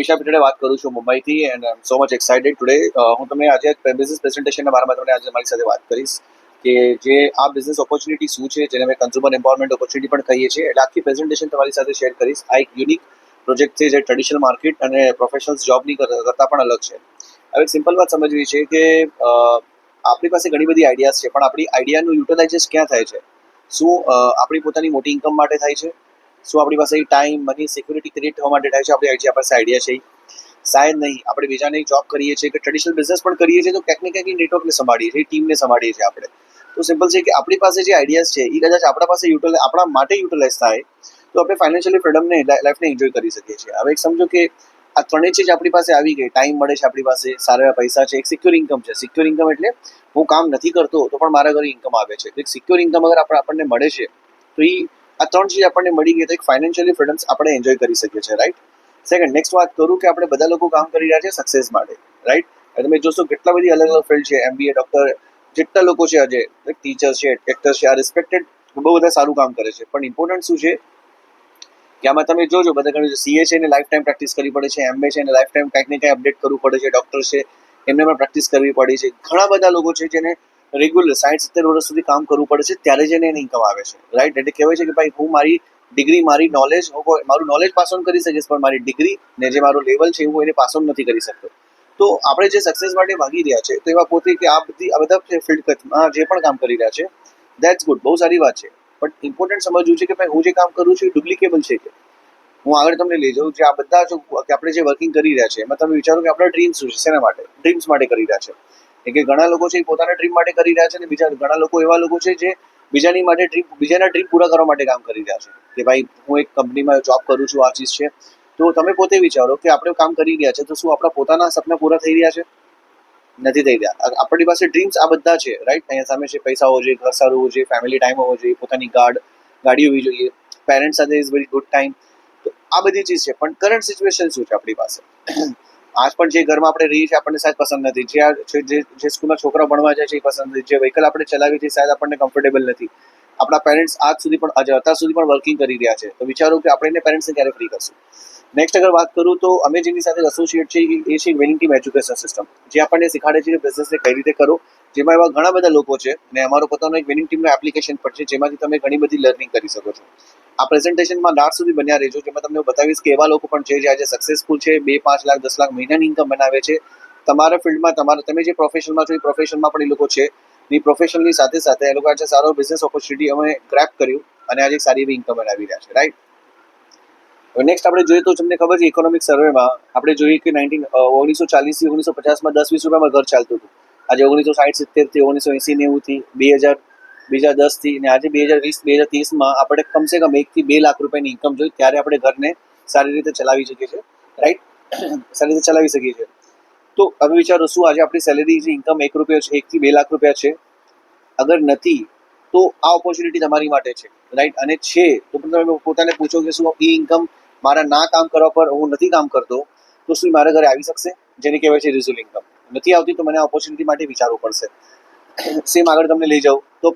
નિશા પટેલે વાત કરું છું મુંબઈથી and I so much excited today હું તમને આજે બિઝનેસ પ્રેઝન્ટેશનના બારામાં તમને આજે મારી સાથે વાત કરીશ કે જે આ બિઝનેસ ઓપોર્ચ્યુનિટી શું છે, જેને અમે કન્ઝ્યુમર એમ્પાવરમેન્ટ ઓપોર્ચ્યુનિટી પણ કહીએ છીએ. એટલે આખી પ્રેઝન્ટેશન તમારી સાથે શેર કરીશ. આ એક યુનિક પ્રોજેક્ટ છે જે ટ્રેડિશનલ માર્કેટ અને પ્રોફેશનલ્સ જોબની કરતાં પણ અલગ છે. હવે સિમ્પલ વાત સમજવી છે કે આપણી પાસે ઘણી બધી આઈડિયાઝ છે, પણ આપણી આઈડિયાનું યુટિલાઇઝેસ ક્યાં થાય છે? શું આપણી પોતાની મોટી ઇન્કમ માટે થાય છે? શું આપણી પાસે ટાઈમ મની સિક્યુરિટી ક્રિએટ થવા માટે થાય છે. આપણી જે પાસે આઈડિયા છે? શાયદ નહીં. આપણે બીજાને જોબ કરીએ છીએ કે ટ્રેડિશનલ બિઝનેસ પણ કરીએ છીએ, તો ક્યાંક ને ક્યાંક નેટવર્કને સંભાળીએ છીએ ટીમને સંભાળીએ છીએ આપણે. તો સિમ્પલ છે કે આપણી પાસે જે આઈડિયાઝ છે એ કદાચ આપણા પાસે યુટિલાઇઝ આપણા માટે યુટિલાઇઝ થાય, તો આપણે ફાઇનાન્શિયલી ફ્રીડમને લાઈફને એન્જોય કરી શકીએ છીએ. હવે એક સમજો કે આ ત્રણેય ચીજ આપણી પાસે આવી ગઈ. ટાઈમ મળે છે આપણી પાસે, સારા પૈસા છે, એક સિક્યોર ઇન્કમ છે. સિક્યોર ઇન્કમ એટલે હું કામ નથી કરતો, તો પણ મારા ઘરે ઇન્કમ આવે છે. એક સિક્યોર ઇન્કમ અગર આપણે આપણને મળે છે, તો એ આ ત્રણ ચીજ આપણને મળી ગઈ તો એક ફાઇનાન્શિયલી ફ્રીડમ્સ આપણે એન્જોય કરી શકીએ છીએ રાઈટ સેકન્ડ નેક્સ્ટ વાત કરું કે આપણે બધા લોકો કામ કરી રહ્યા છે સક્સેસ માટે રાઈટ તમે જોશો કેટલા બધી અલગ અલગ ફિલ્ડ છે એમબીએ ડોક્ટર જેટલા લોકો છે આજે ટીચર છે એક્ટર છે, આ રિસ્પેક્ટેડ બહુ બધા સારું કામ કરે છે. પણ ઇમ્પોર્ટન્ટ શું છે? કે આમાં તમે જોજો, બધા ઘણું સીએ છે એને લાઈફ ટાઈમ પ્રેક્ટિસ કરવી પડે છે એમએ છે એને લાઈફ ટાઈમ કંઈક ને કંઈક અપડેટ કરવું પડે છે ડોક્ટર છે, એમને પણ પ્રેક્ટિસ કરવી પડે છે. ઘણા બધા લોકો છે જેને રેગ્યુલર સાઠ સિત્તેર વર્ષ સુધી કામ કરવું પડે છે, ત્યારે જ એને ઇન્કમ આવે છે. રાઈટ એટલે કહેવાય છે કે ભાઈ, હું મારી ડિગ્રી મારી નોલેજ હું મારું નોલેજ પાસ ઓન કરી શકીશ, પણ મારી ડિગ્રી ને જે મારું લેવલ છે, હું એને પાસ ઓન નથી કરી શકતો. તો આપણે જે સક્સેસ માટે ભાગી રહ્યા છે, તો એવા પોતે કે આ બધી, આ બધા ફિલ્ડમાં જે પણ કામ કરી રહ્યા છે દેટ્સ ગુડ બહુ સારી વાત છે. બટ ઇમ્પોર્ટન્ટ સમજવું છે કે ભાઈ, હું જે કામ કરું છું એ ડુપ્લિકેબલ છે કે? હું આગળ તમને લઈ જાઉં, જે આ બધા જો આપણે જે વર્કિંગ કરી રહ્યા છે, એમાં તમે વિચારો કે આપણા ડ્રીમ્સ શું છે, શેના માટે? ડ્રીમ્સ માટે કરી રહ્યા છે. કે ઘણા લોકો છે એ પોતાના ડ્રીમ માટે કરી રહ્યા છે અને બીજા ઘણા લોકો એવા લોકો છે જે બીજાની માટે ડ્રીમ બીજાના ડ્રીમ પૂરા કરવા માટે કામ કરી રહ્યા છે. કે ભાઈ, હું એક કંપનીમાં જોબ કરું છું, આ ચીજ છે. તો તમે પોતે વિચારો કે આપણે કામ કરી રહ્યા છે, તો શું આપણા પોતાના સપના પૂરા થઈ રહ્યા છે? નથી થઈ રહ્યા. આપણી પાસે ડ્રીમ્સ આ બધા છે રાઈટ અહીંયા સામે છે પૈસા હોવો જોઈએ, ઘર સારું હોવું જોઈએ ફેમિલી ટાઈમ હોવો જોઈએ, પોતાની ગાર્ડ ગાડી હોવી જોઈએ પેરેન્ટ્સ સાથે ઇઝ વેરી ગુડ ટાઈમ તો આ બધી ચીજ છે, પણ કરંટ સિચ્યુએશન શું છે આપણી પાસે? આજ પણ જે ઘરમાં આપણે રહીએ છીએ, આપણને સાહેબ પસંદ નથી. જે જે સ્કૂલમાં છોકરા ભણવા જાય છે એ પસંદ નથી. જે વ્હીકલ આપણે ચલાવીએ છીએ સાહેબ આપણને કમ્ફર્ટેબલ નથી. આપણા પેરેન્ટ્સ આજ સુધી પણ અત્યાર સુધી પણ વર્કિંગ કરી રહ્યા છે. તો વિચારો કે આપણે એને પેરેન્ટ્સને ક્યારે ફ્રી કરશું? નેક્સ્ટ અગર વાત કરું તો અમે જેની સાથે એસોસિએટ છે એ છે વિનિંગ ટીમ એજ્યુકેશન સિસ્ટમ જે આપણને શીખાડે છે કે બિઝનેસને કઈ રીતે કરો. જેમાં એવા ઘણા બધા લોકો છે અને અમારો પોતાનો એક વિનિંગ ટીમનો એપ્લિકેશન પણ છે, જેમાંથી તમે ઘણી બધી લર્નિંગ કરી શકો છો. આ પ્રેઝન્ટેશનમાં લાસ્ટ સુધી બન્યા રહેજો. જેમાં તમને બતાવીશ કે એવા લોકો પણ છે જે આજે સક્સેસફુલ છે. બે, પાંચ લાખ, દસ લાખ મહિનાની ઇન્કમ બનાવે છે. તમારા ફિલ્ડમાં તમારા તમે જે પ્રોફેશનમાં છો, એ પ્રોફેશનમાં પણ એ લોકો છે. એ પ્રોફેશનની સાથે સાથે એ લોકો આજે સારો બિઝનેસ ઓપોર્ચ્યુનિટી અમે ક્રેક કર્યું અને આજે સારી એવી ઇન્કમ બનાવી રહ્યા છે. રાઈટ નેક્સ્ટ આપણે જોઈએ તો તમને ખબર છે ઇકોનોમિક સર્વેમાં આપણે જોઈએ કે નાઇન્ટીન ઓગણીસો ચાલીસથી ઓગણીસો પચાસમાં દસ વીસ રૂપિયામાં ઘર ચાલતું હતું. આજે ઓગણીસો સાઠ સિત્તેરથી ઓગણીસો એંસી નેવુંથી બે હજાર બે હજાર દસથી અને આજે બે હજાર વીસ, બે હજાર ત્રીસમાં આપણે કમસે કમ એકથી બે લાખ રૂપિયાની ઇન્કમ જોઈએ ત્યારે આપણે ઘરને સારી રીતે ચલાવી શકીએ છીએ રાઈટ સારી રીતે ચલાવી શકીએ છીએ. તો હવે વિચારો, શું આજે આપણી સેલેરી જે ઇન્કમ એક રૂપિયો છે, એકથી બે લાખ રૂપિયા છે? અગર નથી, તો આ ઓપોર્ચ્યુનિટી તમારી માટે છે રાઈટ અને છે, તો પણ તમે પોતાને પૂછો કે શું એ ઇન્કમ મારા ના કામ કરવા પર હું નથી કામ કરતો, તો શું મારા ઘરે આવી શકશે? જેને કહેવાય છે રિઝ્યુલ ઇન્કમ નથી આવતી તો મને આ ઓપોર્ચ્યુનિટી માટે વિચારવું પડશે. સેમ આગળ તમને લઈ જાઉં. તો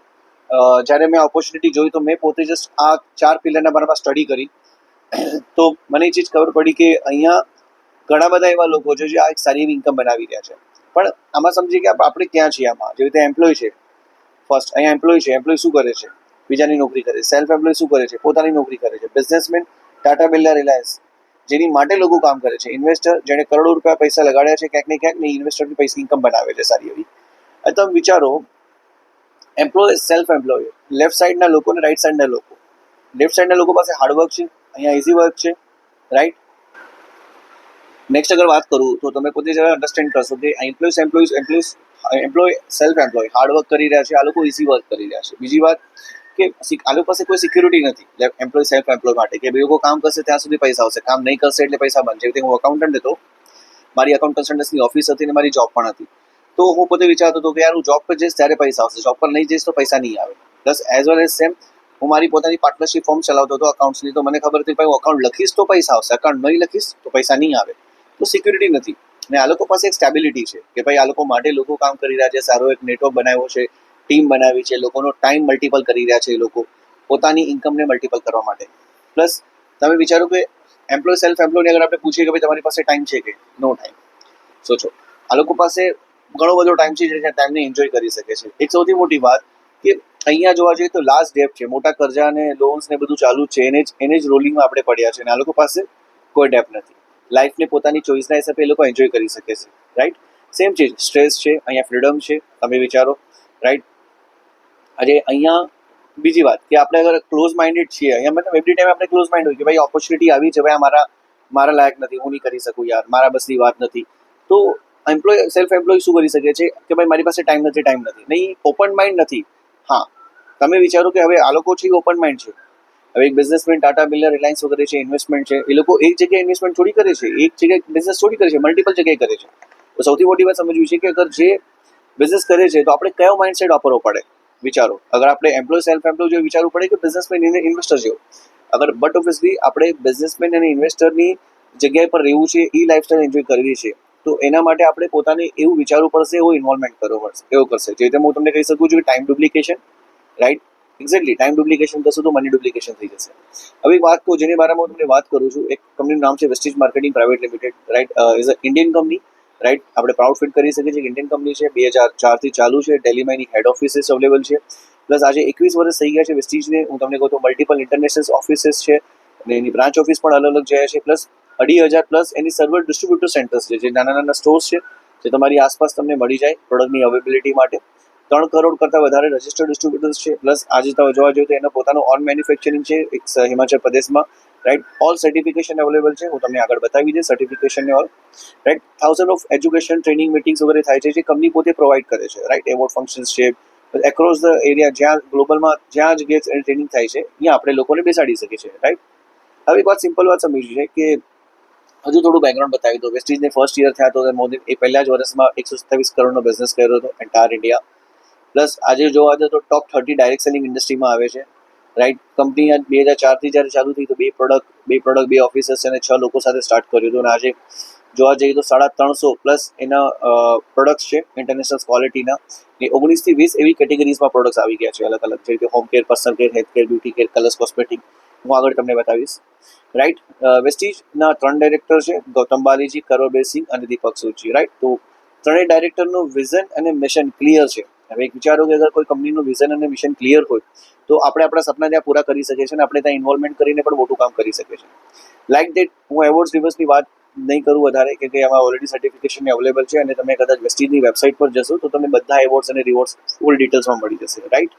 જ્યારે મેં ઓપોર્ચ્યુનિટી જોઈ તો મેં પોતે જસ્ટ આ ચાર પિલરના બારામાં સ્ટડી કરી. તો મને એ ચીજ ખબર પડી કે અહીંયા ઘણા બધા એવા લોકો છે જે આ એક સારી ઇન્કમ બનાવી રહ્યા છે. પણ આમાં સમજીએ કે આપ- આપણે ક્યાં છીએ આમાં? જેવી રીતે એમ્પ્લોય છે. ફર્સ્ટ અહીંયા એમ્પ્લોય છે. એમ્પ્લોય શું કરે છે? બીજાની નોકરી કરે. છે સેલ્ફ એમ્પ્લોય શું કરે છે? પોતાની નોકરી કરે છે. બિઝનેસમેન ટાટા બિરલા રિલાયન્સ જેની માટે લોકો કામ કરે છે. ઇન્વેસ્ટર જેણે કરોડો રૂપિયા પૈસા લગાડ્યા છે, ક્યાંક ને ક્યાંક ને ઇન્વેસ્ટરની પૈસા ઇન્કમ બનાવે છે સારી એવી. તમે વિચારો એમ્પ્લોય સેલ્ફ એમ્પ્લોય લેફ્ટ સાઈડના લોકો અને રાઈટ સાઈડના લોકો. લેફ્ટ સાઈડના લોકો પાસે હાર્ડવર્ક છે, અહીંયા ઇઝી વર્ક છે રાઈટ નેક્સ્ટ અગર વાત કરું તો તમે પોતે જરા અન્ડરસ્ટેન્ડ કરશો કે employees employees employee employee self employed hard work કરી રહ્યા છે, આ લોકો ઇઝી વર્ક કરી રહ્યા છે. બીજી વાત કે આ લોકો પાસે કોઈ સિક્યુરિટી નથી. એમ્પ્લોય સેલ્ફ એમ્પ્લોય માટે કે લોકો કામ કરશે ત્યાં સુધી પૈસા આવશે. કામ નહીં કરશે એટલે પૈસા બંધ. જેવી રીતે હું અકાઉન્ટન્ટ હતો, મારી અકાઉન્ટ કન્સલ્ટન્સની ઓફિસ હતી અને મારી જોબ પણ હતી. તો હું પોતે વિચારતો હતો કે યાર, હું જોબ પર જઈશ ત્યારે પૈસા આવશે. જોબ પર નહીં જઈશ તો પૈસા નહીં આવે. Plus as well as same હું મારી પોતાની પાર્ટનરશિપ ફોર્મ ચલાવતો હતો અકાઉન્ટ્સની તો મને ખબર હતી ભાઈ, હું અકાઉન્ટ લખીશ તો પૈસા આવશે. અકાઉન્ટ નહીં લખીશ તો પૈસા નહીં આવે. તો સિક્યુરિટી નથી. અને આ લોકો પાસે એક સ્ટેબિલિટી છે કે ભાઈ, આ લોકો માટે લોકો કામ કરી રહ્યા છે. સારો એક નેટવર્ક બનાવ્યો છે. ટીમ બનાવી છે. લોકોનો ટાઈમ મલ્ટિપલ કરી રહ્યા છે એ લોકો. પોતાની ઇન્કમને મલ્ટિપલ કરવા માટે. પ્લસ તમે વિચારો કે એમ્પ્લોય સેલ્ફ એમ્પ્લોયને અગર આપણે પૂછીએ કે ભાઈ, તમારી પાસે ટાઈમ છે કે? નો ટાઈમ સોચો. આ લોકો પાસે ઘણો બધો ટાઈમ છે જે ટાઈમને એન્જોય કરી શકે છે. એક સૌથી મોટી વાત કે અહીંયા જોવા જઈએ તો લાસ્ટ ડેપ છે. મોટા કરજા અને લોન્સ ને બધું ચાલુ છે. એને જ એને જ રોલિંગમાં આપણે પડ્યા છે. અને આ લોકો પાસે કોઈ ડેપ નથી. લાઈફને પોતાની ચોઈસના હિસાબે એ લોકો એન્જોય કરી શકે છે. રાઈટ સેમ ચીજ સ્ટ્રેસ છે. અહીંયા ફ્રીડમ છે. તમે વિચારો. રાઈટ આજે અહીંયા બીજી વાત કે આપણે અગર ક્લોઝ માઇન્ડેડ છીએ, અહીંયા મતલબ એવરી ટાઈમ આપણે ક્લોઝ માઇન્ડ હોય કે ભાઈ ઓપોર્ચ્યુનિટી આવી છે, ભાઈ મારા મારા લાયક નથી. હું નહીં કરી શકું યાર. મારા બસની વાત નથી. તો એમ્પ્લોય સેલ્ફ એમ્પ્લોય શું કરી શકે છે? કે ભાઈ મારી પાસે ટાઈમ નથી ટાઈમ નથી. નહીં ઓપન માઇન્ડ નથી. હા. તમે વિચારો કે હવે આ લોકો છે ઓપન માઇન્ડ છે. હવે એક બિઝનેસમેન ટાટા બિલ્ડર રિલાયન્સ વગેરે છે ઇન્વેસ્ટમેન્ટ છે. એ લોકો એક જગ્યાએ ઇન્વેસ્ટમેન્ટ થોડી કરે છે. એક જગ્યાએ બિઝનેસ થોડી કરે છે મલ્ટિપલ જગ્યાએ કરે છે. તો સૌથી મોટી વાત સમજવી છે કે અગર જે બિઝનેસ કરે છે, તો આપણે કયો માઇન્ડસેટ વાપરવો પડે? વિચારો. અગર આપણે એમ્પ્લોય સેલ્ફ એમ્પ્લોય જેવું વિચારવું પડે કે બિઝનેસમેન ઇન્વેસ્ટર જેવો. અગર બટ ઓબ્વિયસલી આપણે બિઝનેસમેન અને ઇન્વેસ્ટરની જગ્યાએ પર રહેવું છે, એ લાઈફસ્ટાઈલ એન્જોય કરવી છે. તો એના માટે આપણે પોતાને એવું વિચારવું પડશે, એવું ઇન્વોલ્વમેન્ટ કરવું પડશે, એવો કરશે. જે રીતે હું તમને કહી શકું છું કે time duplication right exactly time duplication કરશું તો મની ડુપ્લિકેશન થઈ જશે. હવે એક વાત કહું, જેની બારામાં હું તમને વાત કરું છું, એક કંપનીનું નામ છે Vestige marketing private limited right as a Indian company right આપણે પ્રાઉડ ફીલ કરી શકીએ છીએ ઇન્ડિયન કંપની છે, બે હજાર ચારથી ચાલુ છે દિલ્હીમાં એની હેડ ઓફિસીસ અવેલેબલ છે. પ્લસ આજે એકવીસ વર્ષ થઈ ગયા છે વેસ્ટીજને હું તમને કહું તો મલ્ટિપલ ઇન્ટરનેશનલ ઓફિસીસ છે, અને એની બ્રાન્ચ ઓફિસ પણ અલગ અલગ જાય છે. પ્લસ અઢી હજાર પ્લસ એની સર્વર ડિસ્ટ્રીબ્યુટર સેન્ટર્સ છે, જે નાના નાના સ્ટોર્સ છે, જે તમારી આસપાસ તમને મળી જાય પ્રોડક્ટની અવેબિલિટી માટે. ત્રણ કરોડ કરતાં વધારે રજિસ્ટર્ડ ડિસ્ટ્રીબ્યુટર્સ છે પ્લસ આજે તમે જોવા જોઈએ તો એનો પોતાનું ઓન મેન્યુફેક્ચરિંગ છે, એક હિમાચલ પ્રદેશમાં. રાઈટ ઓલ સર્ટિફિકેશન અવેલેબલ છે, હું તમને આગળ બતાવી દઈશ સર્ટિફિકેશનને all right thousand of education training meetings વગેરે થાય છે, જે કંપની પોતે પ્રોવાઈડ કરે છે. રાઈટ એવોર્ડ ફંક્શન્સ છે એક્રોસ ધ એરિયા જ્યાં ગ્લોબલમાં જ્યાં જગ્યાએ ટ્રેનિંગ થાય છે, ત્યાં આપણે લોકોને બેસાડી શકીએ છીએ. રાઈટ હવે એક વાત સિમ્પલ વાત સમજી છે કે હજુ થોડું બેકગ્રાઉન્ડ બતાવી દો વેસ્ટીજને ફર્સ્ટ યર થયા તો મોદી એ પહેલા જ વર્ષમાં એકસો સત્તાવીસ કરોડનો બિઝનેસ કર્યો હતો એન્ટાયર ઇન્ડિયા પ્લસ આજે જોવા જાય તો ટોપ થર્ટી ડાયરેક્ટ સેલિંગ ઇન્ડસ્ટ્રીમાં આવે છે. રાઈટ કંપની બે હજાર ચારથી જ્યારે ચાલુ થઈ તો બે પ્રોડક્ટ બે પ્રોડક્ટ બે ઓફિસર્સ અને છ લોકો સાથે સ્ટાર્ટ કર્યું હતું. અને આજે જોવા જઈએ તો સાડા ત્રણસો પ્લસ એના પ્રોડક્ટ્સ છે ઇન્ટરનેશનલ ક્વોલિટીના એ ઓગણીસથી વીસ એવી કેટેગરીઝમાં પ્રોડક્ટ્સ આવી ગયા છે અલગ અલગ જેવી કે home care personal care health care beauty care colours cosmetic હું આગળ તમને બતાવીશ. રાઈટ વેસ્ટીજના ત્રણ ડાયરેક્ટર છે, ગૌતમ બાલીજી કરોબેર સિંહ અને દીપક સુરજી. રાઈટ તો ત્રણેય ડાયરેક્ટરનું વિઝન અને મિશન ક્લિયર છે. હવે એક વિચારો કે અગર કોઈ કંપનીનું વિઝન અને મિશન ક્લિયર હોય, તો આપણે આપણા સપના ત્યાં પૂરા કરી શકીએ છીએ અને આપણે ત્યાં ઇન્વોલ્વમેન્ટ કરીને પણ મોટું કામ કરી શકીએ છીએ. લાઈક દેટ હું એવોર્ડ્સ દિવસની વાત નહીં કરું વધારે કે એમાં ઓલરેડી સર્ટિફિકેશન અવેલેબલ છે અને તમે કદાચ વેસ્ટીજની વેબસાઇટ પર જશો, તો તમને બધા એવોર્ડ્સ અને રિવોર્ડ્સ ફૂલ ડિટેલ્સમાં મળી જશે. રાઈટ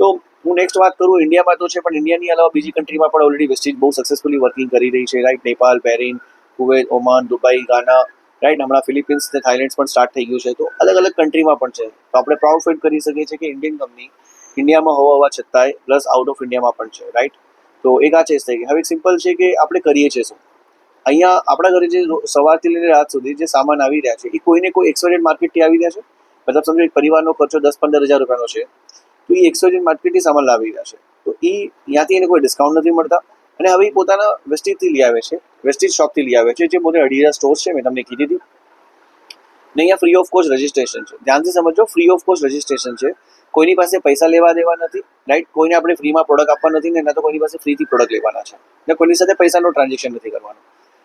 તો હું નેક્સ્ટ વાત કરું ઇન્ડિયામાં તો છે, પણ ઇન્ડિયાની અલાવા બીજી કન્ટ્રીમાં પણ ઓલરેડી વેસ્ટીજ બહુ સક્સેસફુલી વર્કિંગ કરી રહી છે. Right Nepal Bahrain Kuwait Oman Dubai Ghana right હમણાં ફિલિપિન્સ ને થાઇલેન્ડ પણ સ્ટાર્ટ થઈ ગયું છે. તો અલગ અલગ કન્ટ્રીમાં પણ છે. તો આપણે પ્રાઉડ ફીલ કરી શકીએ છીએ કે ઇન્ડિયન કંપની ઇન્ડિયામાં હોવા હોવા છતાંય પ્લસ આઉટ ઓફ ઇન્ડિયામાં પણ છે. રાઈટ તો એક આ ચેસ થઈ ગઈ હવે સિમ્પલ છે કે આપણે કરીએ છીએ શું? અહીંયા આપણા ઘરે જે સવારથી લઈને રાત સુધી જે સામાન આવી રહ્યા છે, એ કોઈને કોઈ એક્સવાઇઝેડ માર્કેટથી આવી રહ્યા છે? મતલબ સમજો, એક પરિવારનો ખર્ચો દસ પંદર હજાર રૂપિયાનો છે. તો એ એક્સવાઇઝેડ માર્કેટથી સામાન લાવી રહ્યા છે. તો એ ત્યાંથી એને કોઈ ડિસ્કાઉન્ટ નથી મળતા. અને હવે એ પોતાના વેસ્ટીજથી લઈ આવે છે વેસ્ટીજ શોપથી લઈ આવે છે, જે પોતે અઢી હજાર સ્ટોર્સ છે, મેં તમને કીધી હતી. ને અહીંયા ફ્રી ઓફ કોસ્ટ રજિસ્ટ્રેશન છે. ધ્યાનથી સમજો ફ્રી ઓફ કોસ્ટ રજિસ્ટ્રેશન છે. કોઈની પાસે પૈસા લેવા દેવા નથી રાઈટ કોઈને આપણે ફ્રીમાં પ્રોડક્ટ આપવા નથી ને ના તો કોઈની પાસે ફ્રીથી પ્રોડક્ટ લેવાના છે. ને કોઈની સાથે પૈસાનો ટ્રાન્ઝેક્શન નથી કરવાનું.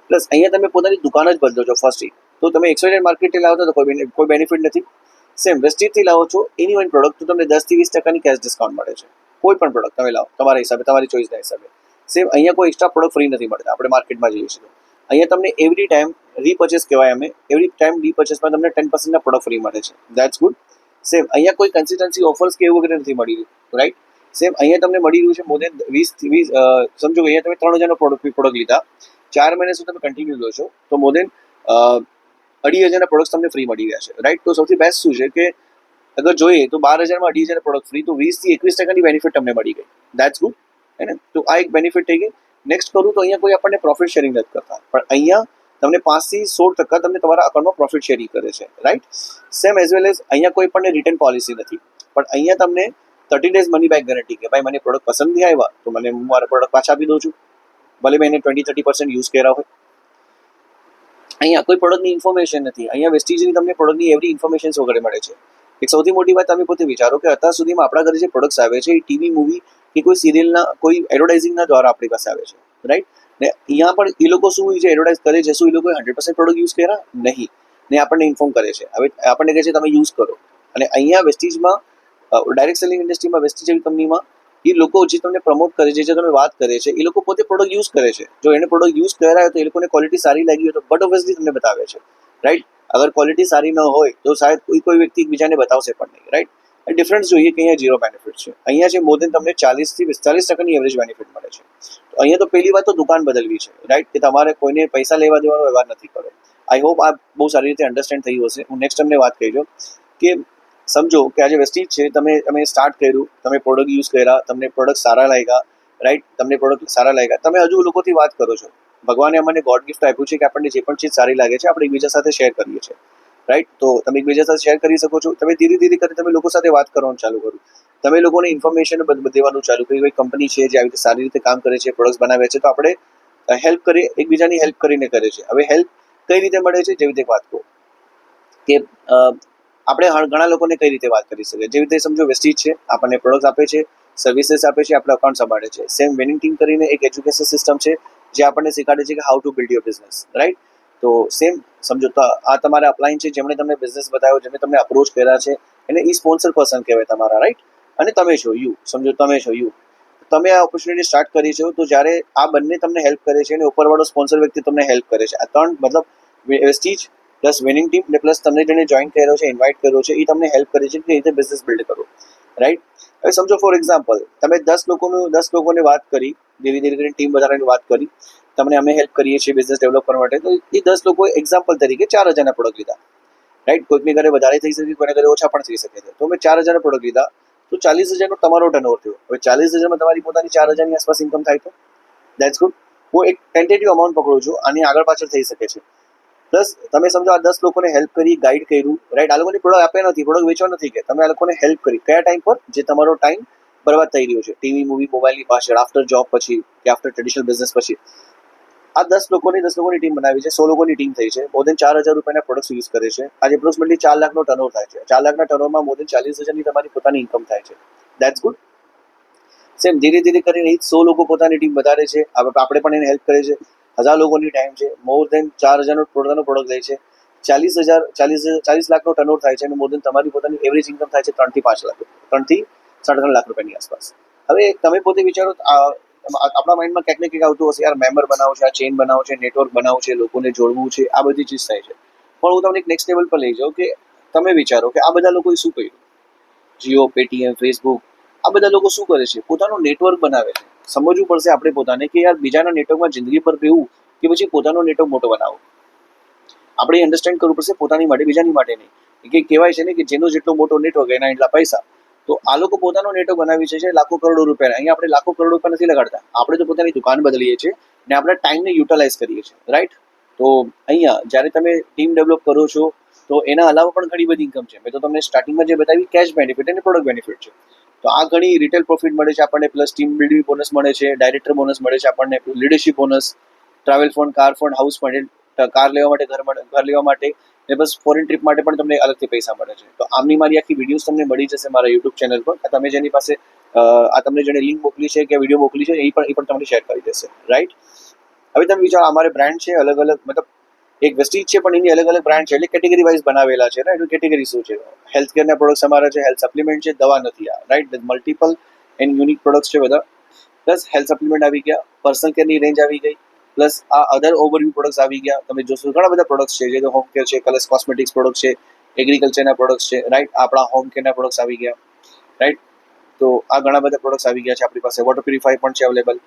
પ્લસ અહીંયા તમે પોતાની દુકાન જ બદલો છો ફર્સ્ટ તો તમે એક્સવાઇઝેડ માર્કેટથી લાવો છો તો કોઈ કોઈ બેનિફિટ નથી. સેમ વેસ્ટીજથી લાવો છો, એની વન પ્રોડક્ટ તો તમને દસથી વીસ ટકાની કેશ ડિસ્કાઉન્ટ મળે છે. કોઈ પણ પ્રોડક્ટ તમે લાવો, તમારા હિસાબે, તમારી ચોઈસના હિસાબે. સેમ અહીંયા કોઈ એક્સ્ટ્રા પ્રોડક્ટ ફ્રી નથી મળતા, આપણે માર્કેટમાં જઈએ છીએ અહીંયા તમને એવરી ટાઈમ રીપર્ચેસ કહેવાય અમે એવરી ટાઈમ રીપર્ચેસમાં તમને ટેન પર્સન્ટના પ્રોડક્ટ ફ્રી મળે છે. દેટ્સ ગુડ સેમ અહીંયા કોઈ કન્સિસ્ટન્સી ઓફર્સ કે એવું વગેરે નથી મળી રહ્યું રાઈટ સેમ અહીંયા તમને મળી રહ્યું છે મોર દેન વીસ વીસ સમજો અહીંયા તમે ત્રણ હજારનો પ્રોડક્ટ પ્રોડક્ટ લીધા. ચાર મહિના સુધી તમે કન્ટિન્યુ લો છો, તો મોર દેન અઢી હજારના પ્રોડક્ટ તમને ફ્રી મળી ગયા છે રાઈટ તો સૌથી બેસ્ટ શું છે કે અગર જોઈએ તો બાર હજારમાં અઢી હજાર પ્રોડક્ટ ફ્રી તો વીસથી એકવીસ ટકાની બેનિફિટ તમને મળી ગઈ. દેટ્સ ગુડ હે ને? તો આ એક બેનિફિટ થઈ ગઈ. નેક્સ્ટ કરું તો અહીંયા કોઈ આપણને પ્રોફિટ શેરિંગ નથી કરતા. પણ અહીંયા તમને પાંચથી સોળ ટકા તમને તમારા અકાઉન્ટમાં પ્રોફિટ શેરિંગ કરે છે. Right same as well as અહીંયા કોઈ પણ રિટર્ન પોલિસી નથી. પણ અહીંયા તમને thirty days money back guarantee કે ભાઈ મને પ્રોડક્ટ પસંદ નહીં આવ્યા, તો મને હું મારા પ્રોડક્ટ પાછા આપી દઉં છું. ભલે મેં એને ટ્વેન્ટી થર્ટી પર્સન્ટ યુઝ કર્યા હોય. અહીંયા કોઈ પ્રોડક્ટની ઇન્ફોર્મેશન નથી. અહીંયા વેસ્ટીજની તમને પ્રોડક્ટની એવરી ઇન્ફોર્મેશન વગેરે મળે છે. એક સૌથી મોટી વાત તમે પોતે વિચારો કે અત્યાર સુધીમાં આપણા ઘરે જે પ્રોડક્ટ્સ આવે છે, એ ટીવી મૂવી કે કોઈ સિરિયલના કોઈ એડવર્ટાઇઝિંગના દ્વારા આપણી પાસે આવે છે. રાઈટ ને અહીંયા પણ એ લોકો શું જે એડવર્ટાઇઝ કરે છે, શું એ લોકોએ હંડ્રેડ પર્સન્ટ પ્રોડક્ટ યુઝ કર્યા? નહીં. ને આપણને ઇન્ફોર્મ કરે છે. હવે આપણને કહે છે તમે યુઝ કરો. અને અહીંયા વેસ્ટીજમાં ડાયરેક્ટ સેલિંગ ઇન્ડસ્ટ્રીમાં વેસ્ટીજ કંપનીમાં એ લોકો જે તમને પ્રમોટ કરે છે, જે તમે વાત કરે છે, એ લોકો પોતે પ્રોડક્ટ યુઝ કરે છે. જો એને પ્રોડક્ટ યુઝ કર્યા તો એ લોકોને ક્વોલિટી સારી લાગી હોય તો બટ ઓબ્વિયસલી તમને બતાવે છે. રાઈટ અગર ક્વોલિટી સારી ન હોય તો શાયદ કોઈ કોઈ વ્યક્તિ બીજાને બતાવશે પણ નહીં. રાઈટ ડિફરન્સ જોઈએ કે અહીંયા ઝીરો બેનિફિટ છે. અહીંયા છે મોર દેન તમને ચાલીસથી પિસ્તાલીસ ટકાની એવરેજ બેનિફિટ મળે છે. તો અહીંયા તો પહેલી વાત તો દુકાન બદલવી છે. રાઈટ કે તમારે કોઈને પૈસા લેવા દેવાનો વ્યવહાર નથી કરો. આઈ હોપ આ બહુ સારી રીતે અન્ડરસ્ટેન્ડ થયું હશે. હું નેક્સ્ટ તમને વાત કહીજો કે સમજો કે આજે વેસ્ટીજ છે, તમે તમે સ્ટાર્ટ કર્યું, તમે પ્રોડક્ટ યુઝ કર્યા, તમને પ્રોડક્ટ સારા લાગ્યા રાઈટ તમને પ્રોડક્ટ સારા લાગ્યા. તમે હજુ લોકોથી વાત કરો છો. ભગવાને અમને ગોડ ગિફ્ટ આપ્યું છે કે આપણને જે પણ ચીજ સારી લાગે છે, આપણે એકબીજા સાથે શેર કરીએ છીએ. રાઈટ તો તમે એકબીજા સાથે શેર કરી શકો છો. તમે ધીરે ધીરે કરી તમે લોકો સાથે વાત કરવાનું ચાલુ કરો. તમે લોકોને ઇન્ફોર્મેશન દેવાનું ચાલુ કરી કોઈ કંપની છે જે આવી રીતે સારી રીતે કામ કરે છે પ્રોડક્ટ બનાવે છે, તો આપણે હેલ્પ કરીએ એકબીજાની હેલ્પ કરીને કરે છે. હવે હેલ્પ કઈ રીતે મળે છે? જેવી રીતે વાત કહું કે આપણે ઘણા લોકોને કઈ રીતે વાત કરી શકીએ? જેવી રીતે સમજો વેસ્ટીજ છે, આપણને પ્રોડક્ટ આપે છે સર્વિસીસ આપે છે, આપણે અકાઉન્ટ સંભાળે છે. સેમ વિનિંગ ટીમ કરીને એક એજ્યુકેશન સિસ્ટમ છે, જે આપણને શીખવાડે છે કે how to build your business right તો સેમ સમજો, તો આ તમારા અપલાઇન છે, જેમણે તમને બિઝનેસ બતાવ્યો, જેમણે તમને અપ્રોચ કર્યા છે, એને ઈ સ્પોન્સર પર્સન કહેવાય તમારા રાઈટ અને તમે છો યુ સમજો, તમે છો યુ તમે આ ઓપોર્ચ્યુનિટી સ્ટાર્ટ કરી છો, તો જ્યારે આ બંને તમને હેલ્પ કરે છે, અને ઉપરવાળો સ્પોન્સર વ્યક્તિ તમને હેલ્પ કરે છે. આ ત્રણ, મતલબ વેસ્ટીજ પ્લસ વિનિંગ ટીમ ને પ્લસ તમને જેને જોઈન કર્યો છે ઇન્વાઇટ કર્યો છે એ તમને હેલ્પ કરે છે કે રીતે બિઝનેસ બિલ્ડ કરો. રાઈટ હવે સમજો ફોર એક્ઝામ્પલ તમે દસ લોકોનું, દસ લોકોને વાત કરી, ધીરે ધીરે કરીને ટીમ વધારાની વાત કરી, તમને અમે હેલ્પ કરીએ છીએ બિઝનેસ ડેવલપ કરવા માટે, તો એ દસ લોકો એક્ઝામ્પલ તરીકે ચાર હજારના પ્રોડક્ટ લીધા. રાઈટ કોઈકની ઘરે વધારે થઈ શકે, કોઈના ઘરે ઓછા પણ થઈ શકે છે. તો અમે ચાર હજારના પ્રોડક્ટ લીધા, તો ચાલીસ હજારનો તમારો ટર્નઓવર થયો. હવે ચાલીસ હજારમાં તમારી પોતાની ચાર હજારની આસપાસ ઇન્કમ થાય તો? દેટ્સ ગુડ હું એક ટેન્ટેટિવ અમાઉન્ટ પકડું છું, આની આગળ પાછળ થઈ શકે છે. પ્લસ તમે સમજો આ દસ લોકોને હેલ્પ કરી ગાઈડ કર્યું રાઈટ આ લોકોની પ્રોડક્ટ આપ્યા નથી પ્રોડક્ટ વેચવા નથી કે, તમે આ લોકોને હેલ્પ કરી. કયા ટાઈમ પર? જે તમારો ટાઈમ બરબાદ થઈ રહ્યો છે. ટીવી મૂવી મોબાઈલની પાછળ આફ્ટર જોબ પછી કે આફ્ટર ટ્રેડિશનલ બિઝનેસ પછી. આ દસ લોકોની દસ લોકોની ટીમ બનાવી છે, સો લોકોની ટીમ થઈ છે. મોર દેન ચાર હજાર રૂપિયાના પ્રોડક્ટ્સ યુઝ કરે છે. આજે એપ્રોક્સિમેટલી ચાર લાખનો ટર્નઓવર થાય છે. ચાર લાખના ટર્નઓવરમાં મોર દેન ચાલીસ હજારની તમારી પોતાની ઇન્કમ થાય છે. દેટ્સ ગુડ સેમ ધીરે ધીરે કરીને એ સો લોકો પોતાની ટીમ વધારે છે. આપણે પણ એને હેલ્પ કરે છે. હજાર લોકોની ટાઈમ છે. મોર દેન ચાર હજારનો પોતાનો પ્રોડક્ટ લે છે. ચાલીસ હજાર ચાલીસ ચાલીસ લાખનો ટર્નઓવર થાય છે અને મોર દેન તમારી પોતાની એવરેજ ઇન્કમ થાય છે ત્રણથી પાંચ લાખ. ત્રણથી સાડા ત્રણ લાખ રૂપિયાની આસપાસ. હવે તમે પોતે વિચારો આપણા માઇન્ડમાં ક્યાંક ને ક્યાંક આવતું હશે, યાર મેમ્બર બનાવો છે, આ ચેન બનાવો છે નેટવર્ક બનાવો છે, લોકોને જોડવું છે, આ બધી ચીજ થાય છે. પણ હું તમને એક નેક્સ્ટ લેવલ પર લઈ જાઉં કે તમે વિચારો કે આ બધા લોકોએ શું કર્યું? જીઓ પેટીએમ ફેસબુક આ બધા લોકો શું કરે છે? પોતાનું નેટવર્ક બનાવે છે. સમજવું પડશે આપણે પોતાને કે યાર બીજાના નેટવર્કમાં જિંદગી પર રહેવું કે પછી પોતાનો નેટવર્ક મોટો બનાવો આપણે અન્ડરસ્ટેન્ડ કરવું પડશે પોતાની માટે, બીજાની માટે નહીં. કે કહેવાય છે ને કે જેનો જેટલો મોટો નેટવર્ક એના એટલા પૈસા. તો આ લોકો પોતાનો નેટવર્ક બનાવી છે લાખો કરોડો રૂપિયા અહીંયા આપણે લાખો કરોડ રૂપિયા નથી લગાડતા. આપણે તો પોતાની દુકાન બદલીએ છીએ ને આપણા ટાઈમને યુટિલાઇઝ કરીએ છીએ. રાઈટ તો અહીંયા જ્યારે તમે ટીમ ડેવલપ કરો છો તો એના અલાવા પણ ઘણી બધી ઇન્કમ છે. મેં તો તમને સ્ટાર્ટિંગમાં જે બતાવી કેશ બેનિફિટ અને પ્રોડક્ટ બેનિફિટ છે. તો આ ઘણી રિટેલ પ્રોફિટ મળે છે આપણને પ્લસ ટીમ બિલ્ડિંગ બોનસ મળે છે ડાયરેક્ટર બોનસ મળે છે આપણને leadership bonus travel fund car fund house fund car લેવા માટે, ઘર ઘર લેવા માટે, ને બસ ફોરેન ટ્રીપ માટે પણ તમને અલગથી પૈસા મળે છે. તો આમની મારી આખી વિડીયોઝ તમને મળી જશે મારા યુટ્યુબ ચેનલ પર. તમે જેની પાસે આ તમને જેને લિંક મોકલી છે, કે વીડિયો મોકલી છે, એ પણ એ પણ તમને શેર કરી દેશે. રાઈટ હવે તમે વિચારો અમારે બ્રાન્ડ છે અલગ અલગ મતલબ એક વેસ્ટીજ છે, પણ એની અલગ અલગ બ્રાન્ડ છે. એટલે કેટેગરી વાઇઝ બનાવેલા છે રાઈટ કેટેગરી શું છે? હેલ્થ કેરના પ્રોડક્ટ્સ અમારા છે હેલ્થ સપ્લિમેન્ટ છે, દવા નથી આ right multiple and unique products છે બધા. પ્લસ હેલ્થ સપ્લિમેન્ટ આવી ગયા પર્સનલ કેરની રેન્જ આવી ગઈ. પ્લસ આ અધર ઓવરવ્યુ પ્રોડક્ટ્સ આવી ગયા. તમે જોશો ઘણા બધા પ્રોડક્ટ્સ છે, જે હોમ કેર છે કલર્સ કોસ્મેટિક્સ પ્રોડક્ટ છે એગ્રીકલ્ચરના પ્રોડક્ટ્સ છે રાઈટ આપણા હોમ કેરના પ્રોડક્ટ્સ આવી ગયા રાઈટ તો આ ઘણા બધા પ્રોડક્ટ્સ આવી ગયા છે. આપણી પાસે વોટર પ્યુરિફાય પણ છે અવેલેબલ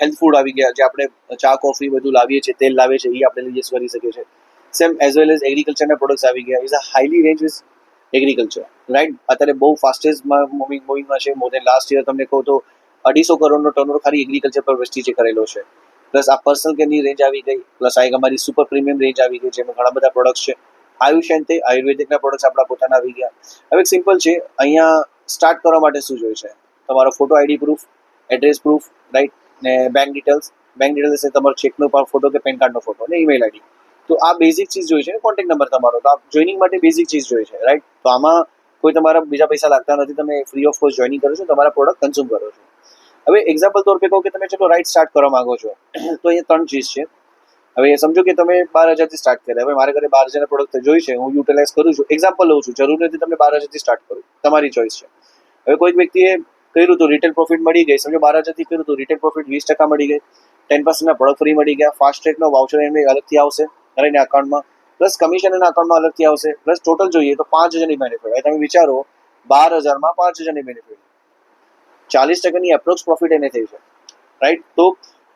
હેલ્થ ફૂડ આવી ગયા, જે આપણે ચા કોફી બધું લાવીએ છીએ, તેલ લાવીએ છીએ, એ આપણે યુઝ કરી શકીએ છીએ. સેમ એઝ વેલ એઝ એગ્રીકલ્ચરના પ્રોડક્ટ્સ આવી ગયા. Is a highly range is agriculture right અત્યારે બહુ ફાસ્ટેસ્ટમાં મૂવિંગ મૂવિંગમાં છે મોર લાસ્ટ યર તમને કહું તો અઢીસો કરોડનો ટર્નઓવર ખાલી એગ્રીકલ્ચર પર વેસ્ટીજે કરેલો છે. પ્લસ આ પર્સનલ કેરની રેન્જ આવી ગઈ. પ્લસ આ એક અમારી સુપર પ્રીમિયમ રેન્જ આવી ગઈ, જેમાં ઘણા બધા પ્રોડક્ટ્સ છે. આયુષ તે આયુર્વેદિકના પ્રોડક્ટ્સ આપણા પોતાના આવી ગયા. હવે સિમ્પલ છે, અહીંયા સ્ટાર્ટ કરવા માટે શું જોઈએ છે? તમારો photo ID proof address proof right ને બેંક ડિટેલ્સ બેંક ડિટેલ્સ એટલે તમારો ચેકનો પણ ફોટો કે પેન કાર્ડનો ફોટો ને ઈમેલ આઈડી તો આ બેઝિક ચીજ જોઈએ છે ને કોન્ટેક્ટ નંબર તમારો. તો આ જોઈનિંગ માટે બેઝિક ચીજ જોઈએ છે રાઈટ તો આમાં કોઈ તમારા બીજા પૈસા લાગતા નથી, તમે ફ્રી ઓફ કોસ્ટ જોઈનિંગ કરો છો, તમારા પ્રોડક્ટ કન્ઝ્યુમ કરો છો. હવે એક્ઝામ્પલ તોર પે કહો કે તમે ચલો રાઈટ સ્ટાર્ટ કરવા માંગો છો. તો અહીંયા ત્રણ ચીજ છે. હવે સમજો કે તમે બાર હજારથી સ્ટાર્ટ કર્યા. હવે મારે ઘરે બાર હજારના પ્રોડક્ટ જોઈ છે, હું યુટિલાઇઝ કરું છું. એક્ઝામ્પલ લઉં છું, જરૂર નથી તમે બાર હજારથી સ્ટાર્ટ કરું તમારી ચોઈસ છે. હવે કોઈક વ્યક્તિએ કર્યું તો રિટેલ પ્રોફિટ મળી ગઈ. સમજો, બાર હજારથી કર્યું તો રિટેલ પ્રોફિટ વીસ ટકા મળી ગઈ. ટેન પર્સન્ટના પ્રોડક્ટ ફ્રી મળી ગયા. ફાસ્ટ ટ્રેકનો વાઉચર એમને અલગથી આવશે અને અકાઉન્ટમાં પ્લસ કમિશન એના અકાઉન્ટમાં અલગથી આવશે. પ્લસ ટોટલ જોઈએ તો પાંચ હજારની બેનિફિટ તમે વિચારો, બાર હજારમાં પાંચ હજારની બેનિફિટ ચાલીસ ટકાની એપ્રોક્સ પ્રોફિટ એને થઈ છે. રાઈટ તો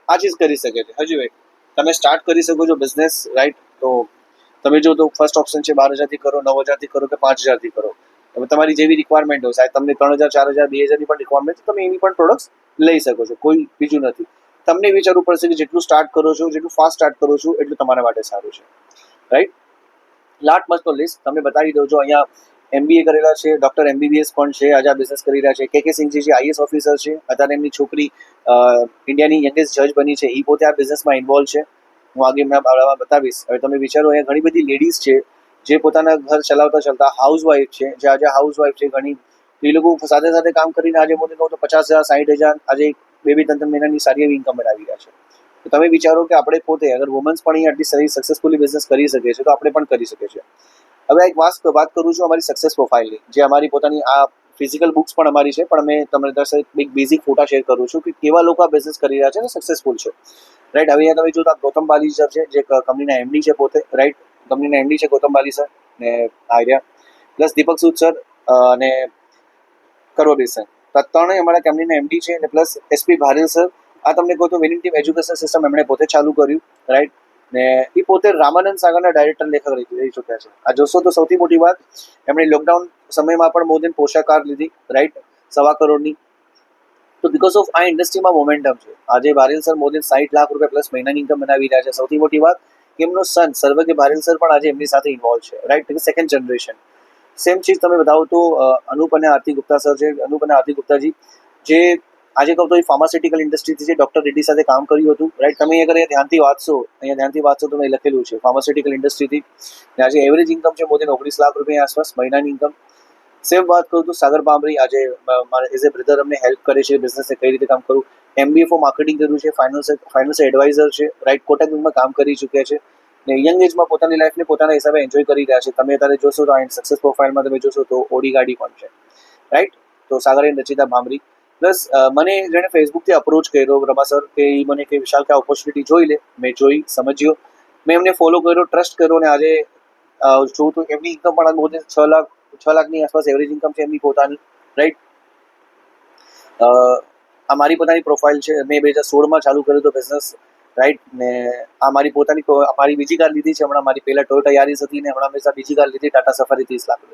આ ચીજ કરી શકે છે. હજુ ભાઈ તમે સ્ટાર્ટ કરી શકો છો બિઝનેસ રાઈટ તો તમે જો તો ફર્સ્ટ ઓપ્શન છે બાર હજારથી કરો, નવ હજારથી કરો કે પાંચ હજારથી કરો. તમે તમારી જેવી રિક્વાયરમેન્ટ હોય, સાહેબ, તમને ત્રણ હજાર, ચાર હજાર, બે હજારની પણ રિક્વાયરમેન્ટ તમે એની પણ પ્રોડક્ટ્સ લઈ શકો છો, કોઈ બીજું નથી. તમને વિચારવું પડશે કે જેટલું સ્ટાર્ટ કરો છો, જેટલું ફાસ્ટ સ્ટાર્ટ કરો છો, એટલું તમારા માટે સારું છે. રાઈટ લાટ મસ્તનો લિસ્ટ તમને બતાવી દઉં છું અહીંયા એમબીએ કરેલા છે ડોક્ટર એમબીબીએસ પણ છે, આજે આ બિઝનેસ કરી રહ્યા છે. કે કે સિંહજી જે આઈએસ ઓફિસર છે, અત્યારે એમની છોકરી ઇન્ડિયાની યંગેસ્ટ જજ બની છે. એ પોતે આ બિઝનેસમાં ઇન્વોલ્વ છે. હું આગળ બાળામાં બતાવીશ. હવે તમે વિચારો, અહીંયા ઘણી બધી લેડીઝ છે જે પોતાના ઘર ચલાવતા ચલાવતા હાઉસવાઈફ છે, જે આજે હાઉસ વાઇફ છે, ઘણી, એ લોકો સાથે સાથે કામ કરીને આજે મને કહું તો પચાસ હજાર સાઠ હજાર, આજે બે બે ત્રણ ત્રણ મહિનાની સારી એવી ઇન્કમ મેળવી રહ્યા છે. તો તમે વિચારો કે આપણે પોતે, અગર વુમન્સ પણ અહીંયા આટલી સારી સક્સેસફુલી બિઝનેસ કરી શકે છે તો આપણે પણ કરી શકીએ છીએ. હવે એક વાત વાત કરું છું અમારી સક્સેસ પ્રોફાઇલની જે અમારી પોતાની આ ફિઝિકલ બુક્સ પણ અમારી છે, પણ મેં તમને દસ એક બેઝિક ફોટા શેર કરું છું કે કેવા લોકો આ બિઝનેસ કરી રહ્યા છે અને સક્સેસફુલ છે. રાઈટ હવે અહીંયા તમે જો આ ગૌતમ બાલી સર છે, જે કંપનીના એમડી છે પોતે રાઈટ કંપનીના એમડી છે ગૌતમ બાલી સર ને આર્યા. પ્લસ દીપક સૂદ સર અને કરોબી સર ત્રણેય અમારા કંપનીના એમડી છે, અને પ્લસ એસપી ભારેલ સર આ તમને કહું તો વિનિંગ ટીમ એજ્યુકેશન સિસ્ટમ એમણે પોતે ચાલુ કર્યું રાઈટ ને એ પોતે રામાનંદ સાગરના ડાયરેક્ટર લેખક રહી ચૂક્યા છે. આ જોશો તો સૌથી મોટી વાત, એમણે લોકડાઉન સમયમાં પણ મોર દેન પોષાકાર લીધી રાઈટ સવા કરોડની. તો બિકોઝ ઓફ આ ઇન્ડસ્ટ્રીમાં મોમેન્ટમ છે. આજે ભારેલ સર મોર દેન સાઠ લાખ રૂપિયા પ્લસ મહિનાની ઇન્કમ બનાવી રહ્યા છે. સૌથી મોટી વાત એમનો સન? સર્વજ્ઞ ભારેલ સર પણ આજે એમની સાથે ઇન્વોલ્વ છે રાઈટ સેકન્ડ જનરેશન સેમ ચીજ તમે બતાવો તો અનુપ અને આરતી ગુપ્તા સર છે, અનુપ અને આરતી ગુપ્તાજી જે આજે કહું તો એ ફાર્માસ્યુટિકલ ઇન્ડસ્ટ્રીથી છે ડોક્ટર રેડ્ડી સાથે કામ કર્યું હતું રાઈટ તમે અગર અહીંયા ધ્યાનથી વાંચશો, અહીંયા ધ્યાનથી વાંચશો તો મેં લખેલું છે ફાર્માસ્યુટિકલ ઇન્ડસ્ટ્રીથી ને આજે એવરેજ ઇન્કમ છે દેન ઓગણીસ લાખ રૂપિયા આસપાસ, મહિનાની ઇન્કમ સેમ વાત કરું તો સાગર બામરી આજે એઝ એ બ્રધર અમને હેલ્પ કરે છે બિઝનેસને કઈ રીતે કામ કરું. એમબીએ ફોર માર્કેટિંગ કર્યું છે ફાઇનાન્સ ફાઇનાન્સ એડવાઇઝર છે રાઈટ કોટક બેંકમાં કામ કરી ચૂક્યા છે ને યંગ એજમાં પોતાની લાઈફને પોતાના હિસાબે એન્જોય કરી રહ્યા છે. તમે અત્યારે જોશો તો આઈન સક્સેસ પ્રોફાઇલમાં તમે જોશો તો ઓડી ગાડી પણ છે? રાઈટ તો સાગર એન્ડ રચિતા ભામરી. પ્લસ મને જેણે ફેસબુકથી અપ્રોચ કર્યો, રમા સર કે એ મને કે, વિશાલ, કે ઓપોર્ચ્યુનિટી જોઈ લે. મેં જોઈ, સમજ્યો. મેં એમને ફોલો કર્યો ટ્રસ્ટ કર્યો અને આજે જોઉં તો એમની ઇન્કમ પણ છ લાખ, છ લાખની આસપાસ એવરેજ ઇન્કમ છે એમની પોતાની રાઈટ આ મારી પોતાની પ્રોફાઇલ છે. મેં બે હજાર સોળમાં ચાલુ કર્યું તો બિઝનેસ રાઈટ ને આ મારી પોતાની મારી બીજી કાર લીધી છે. હમણાં મારી પહેલાં ટોયોટા યારીસ હતી ને હમણાં મેં બીજી કાર લીધી ટાટા સફારી ત્રીસ લાખ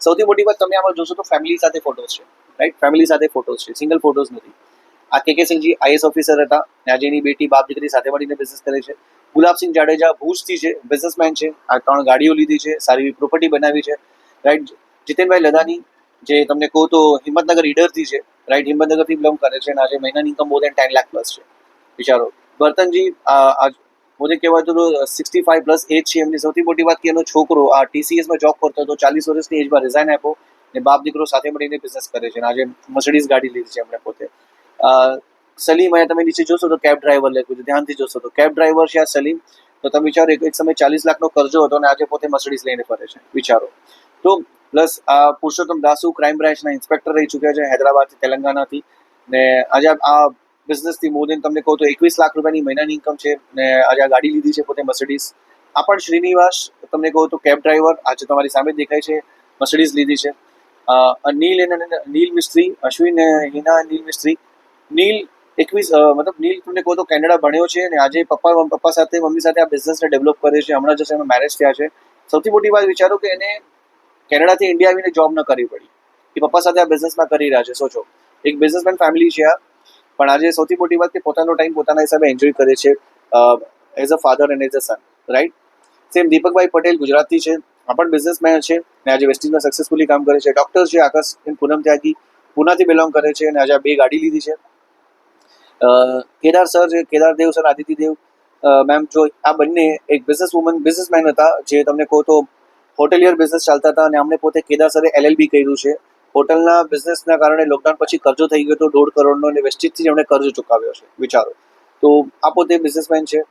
સૌથી મોટી વાત, તમે આમાં જોશો તો ફેમિલી સાથે ફોટોઝ છે રાઈટ ફેમિલી સાથે ફોટોઝ છે. સિંગલ ફોટોઝ નથી. આ કે કે સિંહજી આઈએસ ઓફિસર હતા ને આજે એની બેટી, બાપ દીકરી સાથે મળીને બિઝનેસ કરે છે. ગુલાબસિંહ જાડેજા ભુજથી છે બિઝનેસમેન છે. આ ત્રણ ગાડીઓ લીધી છે. સારી એવી પ્રોપર્ટી બનાવી છે રાઈટ જીતેનભાઈ લદાની જે તમને કહું તો હિંમતનગર ઈડરથી છે. રાઈટ હિંમતનગરથી બિલોંગ કરે છે અને આજે મહિનાની income more than ten lakh plus છે. વિચારો. બર્તનજી આજ મુझे કહેવાય તો સિક્સટી ફાઈવ પ્લસ એજ છે. એમની સૌથી મોટી વાત કે એનો છોકરો, આ ટીસીએસમાં જોબ કરતો હતો, ચાલીસ વર્ષની એજમાં રિઝાઇન આપ્યો ને બાપ દીકરો સાથે મળીને બિઝનેસ કરે છે. અને આજે મર્સિડીઝ ગાડી લીધી છે એમણે પોતે. સલીમ અહીંયા તમે નીચે જોશો તો કેબ ડ્રાઈવર લખ્યું છે ધ્યાનથી જોશો તો. કેબ ડ્રાઈવર છે આ સલીમ. તો તમે વિચારો, એક સમય ચાલીસ લાખનો કરજો હતો અને આજે પોતે મર્સિડીઝ લઈને ફરે છે. વિચારો. તો પ્લસ, આ પુરુષોત્તમ દાસુ ક્રાઇમ બ્રાન્ચના ઇન્સ્પેક્ટર રહી ચૂક્યા છે હૈદરાબાદથી તેલંગાણાથી ને આજે આ બિઝનેસથી મોર દેન તમને કહું તો એકવીસ લાખ રૂપિયાની મહિનાની ઇન્કમ છે ને આજે આ ગાડી લીધી છે પોતે મર્સિડીઝ આ પણ શ્રીનિવાસ, તમને કહું તો કેબ ડ્રાઈવર આજે તમારી સામે દેખાય છે મર્સિડીઝ લીધી છે. નીલ અને નીલ મિસ્ત્રી, અશ્વિન હિના નીલ મિસ્ત્રી. નીલ એકવીસ મતલબ નીલ તમને કહો તો કેનેડા ભણ્યો છે અને આજે પપ્પા પપ્પા સાથે, મમ્મી સાથે આ બિઝનેસને ડેવલપ કરે છે. હમણાં જશે એમાં મેરેજ થયા છે. સૌથી મોટી વાત વિચારો કે એને કેનેડાથી ઇન્ડિયા આવીને જોબ ન કરવી પડી. એ પપ્પા સાથે આ બિઝનેસમાં કરી રહ્યા છે. સોચો. એક બિઝનેસમેન ફેમિલી છે આ. પણ આજે સૌથી મોટી વાત કે પોતાનો ટાઈમ પોતાના હિસાબે એન્જોય કરે છે as a father and as a son right same Deepakbhai Patel ગુજરાતથી છે. આ પણ બિઝનેસમેન છે ને આજે વેસ્ટિઝમાં સક્સેસફુલી કામ કરે છે. ડોક્ટર છે, આકાશ પૂનમ ત્યાગી. પૂનાથી બિલોંગ કરે છે અને આજે બે ગાડી લીધી છે. કેદાર સર છે, કેદાર દેવ સર, આદિત્ય દેવ મેમ જો આ બંને એક બિઝનેસ વુમન બિઝનેસમેન હતા, જે તમને કહો તો હોટેલિયર બિઝનેસ ચાલતા હતા અને અમને પોતે કેદાર સરે એલએલબી કર્યું છે. હોટલના બિઝનેસના કારણે લોકડાઉન પછી કરજો થઈ ગયો તો દોઢ કરોડનો, અને વેસ્ટેજથી એમણે કરજો ચૂકવ્યો છે, વિચારો. તો આ પોતે બિઝનેસમેન છે.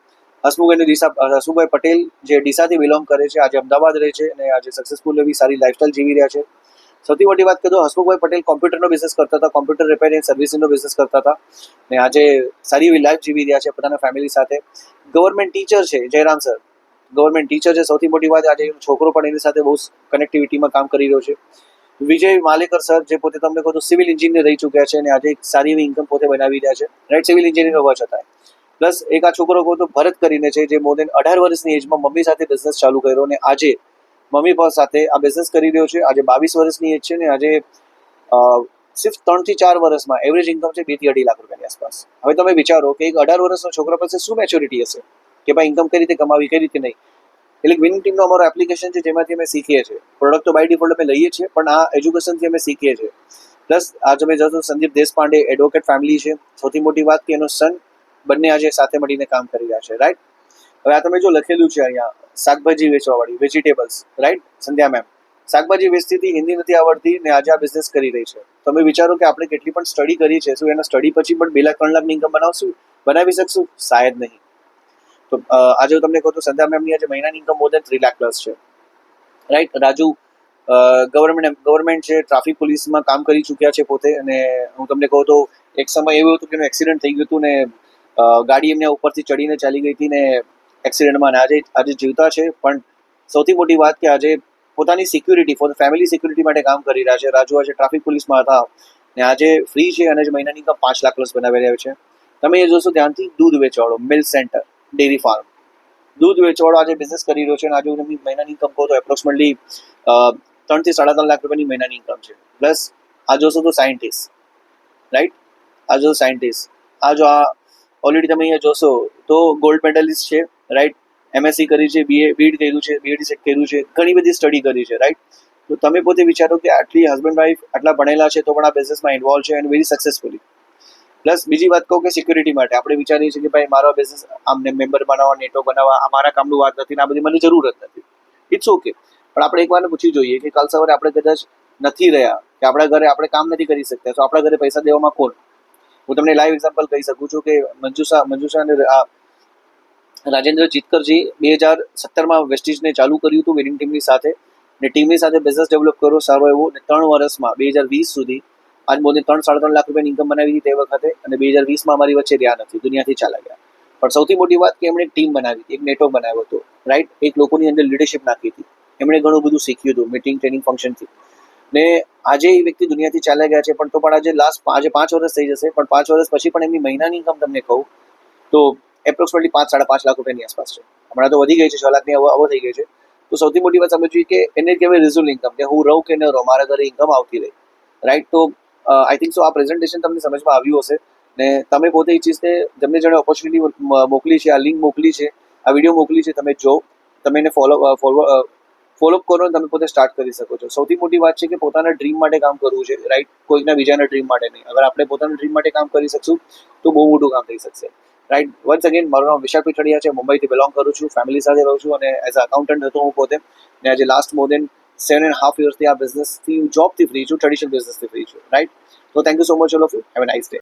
હસમુખ અને દિશા હસુભાઈ પટેલ જે ડીસાથી બિલોંગ કરે છે, આજે અમદાવાદ રહે છે અને આજે સક્સેસફુલ એવી સારી લાઈફસ્ટાઈલ જીવી રહ્યા છે. સૌથી મોટી વાત કરું હસમુખભાઈ પટેલ કોમ્પ્યુટરનો બિઝનેસ કરતા હતા કોમ્પ્યુટર રિપેર એન્ડ સર્વિસિંગનો બિઝનેસ કરતા હતા. ને આજે સારી એવી લાઈફ જીવી રહ્યા છે, પોતાના ફેમિલી સાથે. ગવર્મેન્ટ ટીચર છે, જયરામ સર ગવર્મેન્ટ ટીચર છે, સૌથી મોટી વાત આજે છોકરો પણ એની સાથે બહુ કનેક્ટિવિટીમાં કામ કરી રહ્યો છે. વિજય માલેકર સર, જે પોતે તમને કહું તો સિવિલ એન્જિનિયર રહી ચૂક્યા છે અને આજે એક સારી એવી ઇન્કમ પોતે બનાવી રહ્યા છે. રાઈટ સિવિલ એન્જિનિયર હોવા છતાં પ્લસ એક આ છોકરો કહું તો ભરત કરીને છે, જે મોર દેન અઢાર વર્ષની એજમાં મમ્મી સાથે બિઝનેસ ચાલુ કર્યો અને આજે મમ્મી પપ્પા સાથે આ બિઝનેસ કરી રહ્યો છે. આજે બાવીસ વર્ષની એજ છે ને આજે સિર્ફ ત્રણ ત્રણથી ચાર વર્ષમાં એવરેજ ઇન્કમ છે બેથી અઢી લાખ રૂપિયાની આસપાસ. હવે તમે વિચારો કે એક અઢાર વર્ષનો છોકરા પાસે શું મેચ્યોરિટી હશે? કે ભાઈ ઇન્કમ કઈ રીતે કમાવી, કઈ રીતે નહીં. એટલે વિનિંગ ટીમનો અમારો એપ્લિકેશન છે જેમાંથી અમે શીખીએ છીએ. પ્રોડક્ટ તો બાય ડિફોલ્ટ અમે લઈએ છીએ, પણ આ એજ્યુકેશનથી અમે શીખીએ છીએ. પ્લસ આ અમે જોશો સંદીપ દેશપાંડે એડવોકેટ ફેમિલી છે. સૌથી મોટી વાત કે એનો સન બંને આજે સાથે મળીને કામ કરી રહ્યા છે રાઈટ હવે આ તમે જો લખેલું છે અહીંયા, શાકભાજી વેચવાવાળી વેજીટેબલ્સ રાઈટ સંધ્યા મેમ શાકભાજી વેચતી હતી, હિન્દી નથી આવડતી ને આજે આ બિઝનેસ કરી રહી છે. તમે વિચારો કે આપણે કેટલી પણ સ્ટડી કરી છે, શું એના સ્ટડી પછી પણ બે લાખ, ત્રણ લાખની ઇન્કમ બનાવશું? બનાવી શકશું? શાયદ નહીં. તો આજે હું તમને કહું તો સંધ્યા મેમની આજે મહિનાની income more than three lakh plus છે. રાઈટ રાજુ ગવર્મેન્ટ ગવર્મેન્ટ છે ટ્રાફિક પોલીસમાં કામ કરી ચૂક્યા છે પોતે અને હું તમને કહું તો એક સમય એવું હતું કે એનું એક્સિડન્ટ થઈ ગયું હતું ને ગાડી એમને ઉપરથી ચડીને ચાલી ગઈ હતી ને એક્સિડન્ટમાં આજે આજે જીવતા છે. પણ સૌથી મોટી વાત કે આજે પોતાની સિક્યુરિટી ફોર ફેમિલી સિક્યુરિટી માટે કામ કરી રહ્યા છે. રાજુ આજે ટ્રાફિક પોલીસમાં હતા ને આજે ફ્રી છે અને જે મહિનાની ઇન્કમ પાંચ લાખ પ્લસ બનાવી રહ્યા છે. તમે એ જોશો ધ્યાનથી, દૂધ વેચવાળો મિલ્ક સેન્ટર ડેરી ફાર્મ. દૂધ વેચવાળો આજે બિઝનેસ કરી રહ્યો છે અને આજે એમની મહિનાની ઇન્કમ કહું તો એપ્રોક્સિમેટલી ત્રણથી સાડા ત્રણ લાખ રૂપિયાની મહિનાની ઇન્કમ છે. પ્લસ આ જોશો તો સાયન્ટિસ્ટ રાઈટ આ જો સાયન્ટિસ્ટ આ જો આ ઓલરેડી તમે અહીંયા જોશો તો ગોલ્ડ મેડલિસ્ટ છે. રાઈટ એમએસસી કરી છે બીએ બીએડ કર્યું છે બીએડી સેટ કર્યું છે, ઘણી બધી સ્ટડી કરી છે. રાઈટ તો તમે પોતે વિચારો કે આટલી હસબન્ડ વાઈફ આટલા ભણેલા છે તો પણ આ બિઝનેસમાં ઇન્વોલ્વ છે એન્ડ વેરી સક્સેસફુલી પ્લસ બીજી વાત કહું કે સિક્યુરિટી માટે. આપણે વિચારીએ છીએ કે ભાઈ, મારો બિઝનેસ આમને મેમ્બર બનાવવા નેટવર્ક બનાવવા, આ મારા કામનું વાત નથી ને આ બધી મને જરૂરત નથી. ઇટ્સ ઓકે પણ આપણે એક વાર પૂછી જોઈએ કે કાલ સવારે આપણે કદાચ નથી રહ્યા, કે આપણા ઘરે આપણે કામ નથી કરી શકતા, તો આપણા ઘરે પૈસા દેવામાં કોણ? હું તમને લાઈવ એક્ઝામ્પલ કહી શકું છું કે મંજુષા મંજુષા અને રાજેન્દ્ર ચિતકરજી બે હજાર સત્તરમાં વેસ્ટિજને ચાલુ કર્યું હતું વિનિંગ ટીમની સાથે ને ટીમની સાથે બિઝનેસ ડેવલપ કર્યો સારો એવો ને ત્રણ વર્ષમાં, બે હજાર વીસ સુધી આજ મોદી ત્રણ, સાડા ત્રણ લાખ રૂપિયાની ઇન્કમ બનાવી હતી તે વખતે અને બે હજાર વીસમાં અમારી વચ્ચે રહ્યા નથી, દુનિયાથી ચાલ્યા ગયા. પણ સૌથી મોટી વાત કે એમણે ટીમ બનાવી હતી, એક નેટવર્ક બનાવ્યો હતો રાઈટ એક લોકોની અંદર લીડરશિપ નાખી હતી. એમણે ઘણું બધું શીખ્યું હતું મીટિંગ ટ્રેનિંગ ફંક્શનથી ને આજે એ વ્યક્તિ દુનિયાથી ચાલ્યા ગયા છે, પણ તો પણ આજે લાસ્ટ આજે પાંચ વર્ષ થઈ જશે, પણ પાંચ વર્ષ પછી પણ એમની મહિનાની ઇન્કમ તમને કહું, તો એપ્રોક્સિમેટલી પાંચ, સાડા પાંચ લાખ રૂપિયાની આસપાસ છે. હમણાં તો વધી ગઈ છે, છ લાખની આવો થઈ ગઈ છે. તો સૌથી મોટી વાત સમજવી કે એને કહેવાય રિઝ્યુલ ઇન્કમ કે હું રહું કે ન રહું, મારા ઘરે ઇન્કમ આવતી રહી રાઈટ તો આઈ થિંક સો આ પ્રેઝન્ટેશન તમને સમજમાં આવ્યું હશે. ને તમે પોતે એ ચીજને જેમને જેણે ઓપોર્ચ્યુનિટી મોકલી છે, આ લિંક મોકલી છે, આ વીડિયો મોકલી છે, તમે જો તમે એને ફોલો ફોલો ફોલોઅપ કરો તમે પોતે સ્ટાર્ટ કરી શકો છો. સૌથી મોટી વાત છે કે પોતાના ડ્રીમ માટે કામ કરવું છે રાઈટ કોઈકના બીજાના ડ્રીમ માટે નહીં. અગર આપણે પોતાના ડ્રીમ માટે કામ કરી શકશું, તો બહુ મોટું કામ થઈ શકશે. રાઈટ વન્સ અગેન મારું નામ વિશાલ પીઠડિયા છે. મુંબઈથી બિલોંગ કરું છું ફેમિલી સાથે રહું છું અને એઝ અ અકાઉન્ટન્ટ હતો હું પોતે. ને આજે last more than seven and half યર્સથી આ બિઝનેસથી જોબથી ફ્રી છું ટ્રેડિશનલ બિઝનેસથી ફ્રી છું રાઈટ તો thank you so much all of you have a nice day